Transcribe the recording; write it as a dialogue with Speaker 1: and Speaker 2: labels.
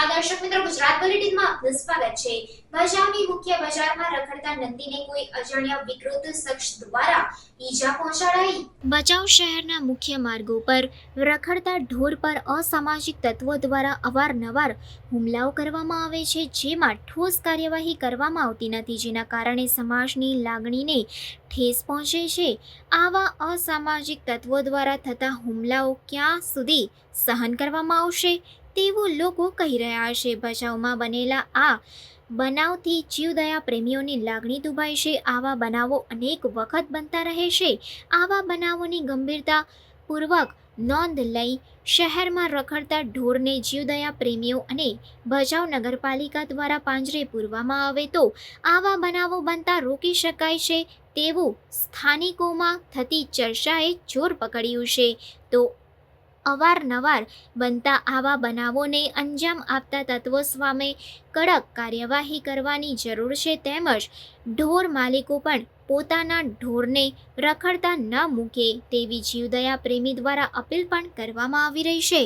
Speaker 1: ગુજરાત બુલેટિનમાં આપનું સ્વાગત છે. ભચાઉની મુખ્ય બજારમાં રખડતા નંદીને કોઈ અજાણ્યા વિકૃત શખ્સ દ્વારા ઈજા પહોંચાડાઈ? બચાવ શહેરના મુખ્ય માર્ગો પર રખડતા ઢોર પર અસામાજિક તત્વો દ્વારા અવારનવાર હુમલાઓ કરવામાં આવે છે, જેમાં ઠોસ કાર્યવાહી કરવામાં આવતી નથી, જેના કારણે સમાજની લાગણીને ઠેસ પહોંચે છે. આવા અસામાજિક તત્વો દ્વારા થતા હુમલાઓ ક્યાં સુધી સહન કરવામાં આવશે? તેવું લોકો કહી રહ્યા છે, ભચાઉમાં બનેલા આ બનાવથી જીવદયા પ્રેમીઓની લાગણી દુભાઈ છે. આવા બનાવો અનેક વખત બનતા રહે છે. આવા બનાવોની ગંભીરતા પૂર્વક નોંધ લઈ શહેરમાં રખડતા ઢોરને જીવદયા પ્રેમીઓ અને ભચાઉ નગરપાલિકા દ્વારા પાંજરે પૂરવામાં આવે તો આવા બનાવો બનતા રોકી શકાય છે. તેવું સ્થાનિકોમાં થતી ચર્ચાએ જોર પકડ્યું છે. તો અવારનવાર બનતા આવા બનાવોને અંજામ આપતા તત્વો સામે કડક કાર્યવાહી કરવાની જરૂર છે તેમજ ઢોર માલિકો પણ પોતાના ઢોરને રખડતા ન મૂકે તેવી જીવદયા પ્રેમી દ્વારા અપીલ પણ કરવામાં આવી રહી છે.